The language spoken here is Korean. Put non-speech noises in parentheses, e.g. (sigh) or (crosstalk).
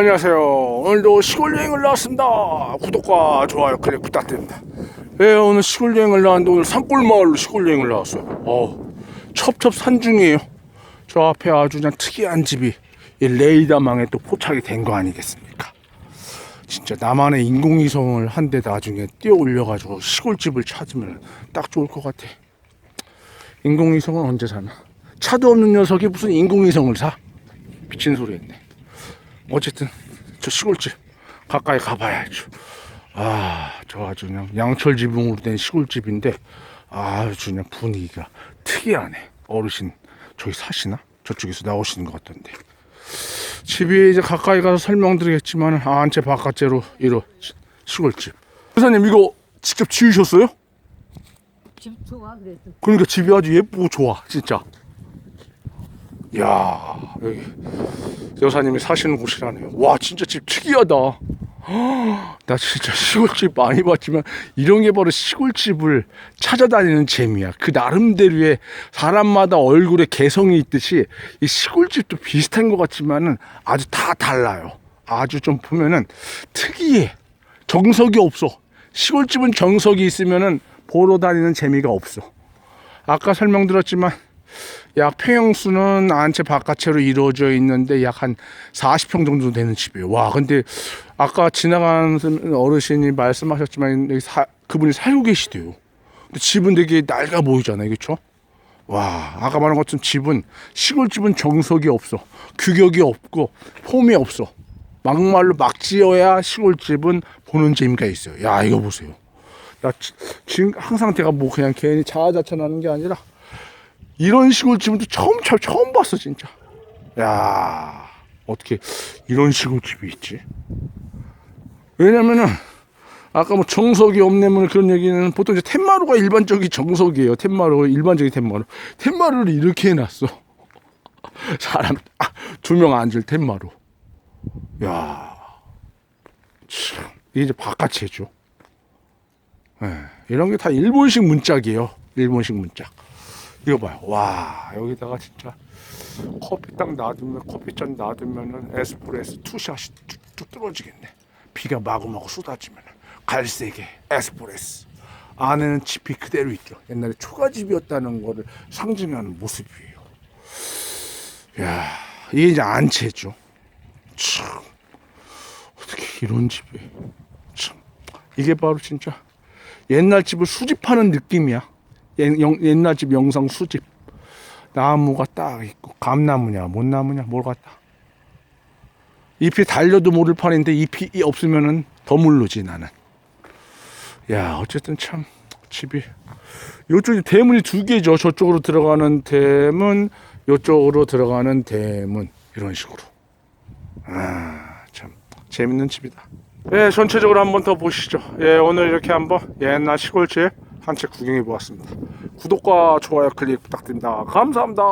안녕하세요. 오늘도 시골 여행을 나왔습니다. 구독과 좋아요 클릭 부탁드립니다. 예, 오늘 시골 여행을 나왔는데 오늘 산골 마을로 시골 여행을 나왔어요. 어, 첩첩 산중이에요. 저 앞에 아주 그냥 특이한 집이 이 레이더망에 또 포착이 된 거 아니겠습니까? 진짜 나만의 인공위성을 한 대 나중에 띄어 올려가지고 시골집을 찾으면 딱 좋을 것 같아. 인공위성은 언제 사나? 차도 없는 녀석이 무슨 인공위성을 사? 미친 소리 했네. 어쨌든 저 시골집 가까이 가봐야죠. 아, 저 아주 그냥 양철 지붕으로 된 시골집인데 아주 그냥 분위기가 특이하네. 어르신 저기 사시나? 저쪽에서 나오시는 것 같던데. 집이 이제 가까이 가서 설명드리겠지만 아, 한채 바깥째로 시- 시골집. 회사님 이거 직접 지으셨어요? 집 좋아 그래도 그러니까 집이 아주 예쁘고 좋아 진짜 야 여기 여사님이 사시는 곳이라네요. 와 진짜 집 특이하다. 나 진짜 시골집 많이 봤지만 이런 게 바로 시골집을 찾아다니는 재미야. 그 나름대로의 사람마다 얼굴에 개성이 있듯이 이 시골집도 비슷한 것 같지만은 아주 다 달라요. 아주 좀 보면은 특이해. 정석이 없어. 시골집은 정석이 있으면은 보러 다니는 재미가 없어. 아까 설명드렸지만 약 평형수는 안채 바깥으로 이루어져 있는데 약 한 40평 정도 되는 집이에요. 와, 근데 아까 지나가는 어르신이 말씀하셨지만 여기 사, 그분이 살고 계시대요. 근데 집은 되게 낡아 보이잖아요. 그렇죠? 와, 아까 말한 것처럼 집은 시골집은 정석이 없어. 규격이 없고 폼이 없어. 막말로 막 지어야 시골집은 보는 재미가 있어요. 야, 이거 보세요. 야, 지- 지금 항상 제가 뭐 그냥 괜히 자아자찬하는 게 아니라 이런 시골집은 또 처음 처음 봤어 진짜. 야 어떻게 이런 시골집이 있지? 왜냐면은 아까 뭐 정석이 없네 뭐 그런 얘기는 보통 이제 텐마루가 일반적인 정석이에요. 텐마루 일반적인 텐마루. 텐마루를 이렇게 해놨어. (laughs) 사람 두명 앉을 텐마루. 야, 참 이게 이제 바깥이죠. 예, 이런 게 다 일본식 문짝이에요. 일본식 문짝. 이거 봐요. 와, 여기다가 진짜 커피 딱 놔두면, 커피잔 놔두면은 에스프레소 투샷이 뚝뚝 떨어지겠네. 비가 마구마구 쏟아지면 갈색의 에스프레소. 안에는 칩이 그대로 있죠. 옛날에 초가집이었다는 거를 상징하는 모습이에요. 야, 이게 이제 안채죠. 참, 어떻게 이런 집이. 참, 이게 바로 진짜 옛날 집을 수집하는 느낌이야. 옛날 집 영상 수집. 나무가 딱 있고 감나무냐 못나무냐 뭘 갖다. 잎이 달려도 모를 판인데 잎이 이 없으면은 더 모르지 나는. 야 어쨌든 참 집이 요쪽이 대문이 두 개죠. 저쪽으로 들어가는 대문, 요쪽으로 들어가는 대문 이런 식으로. 아 참 재밌는 집이다. 예, 전체적으로 한번 더 보시죠. 예, 오늘 이렇게 한번 옛날 시골집 한채 구경해 보았습니다. 구독과 좋아요 클릭 부탁드립니다. 감사합니다.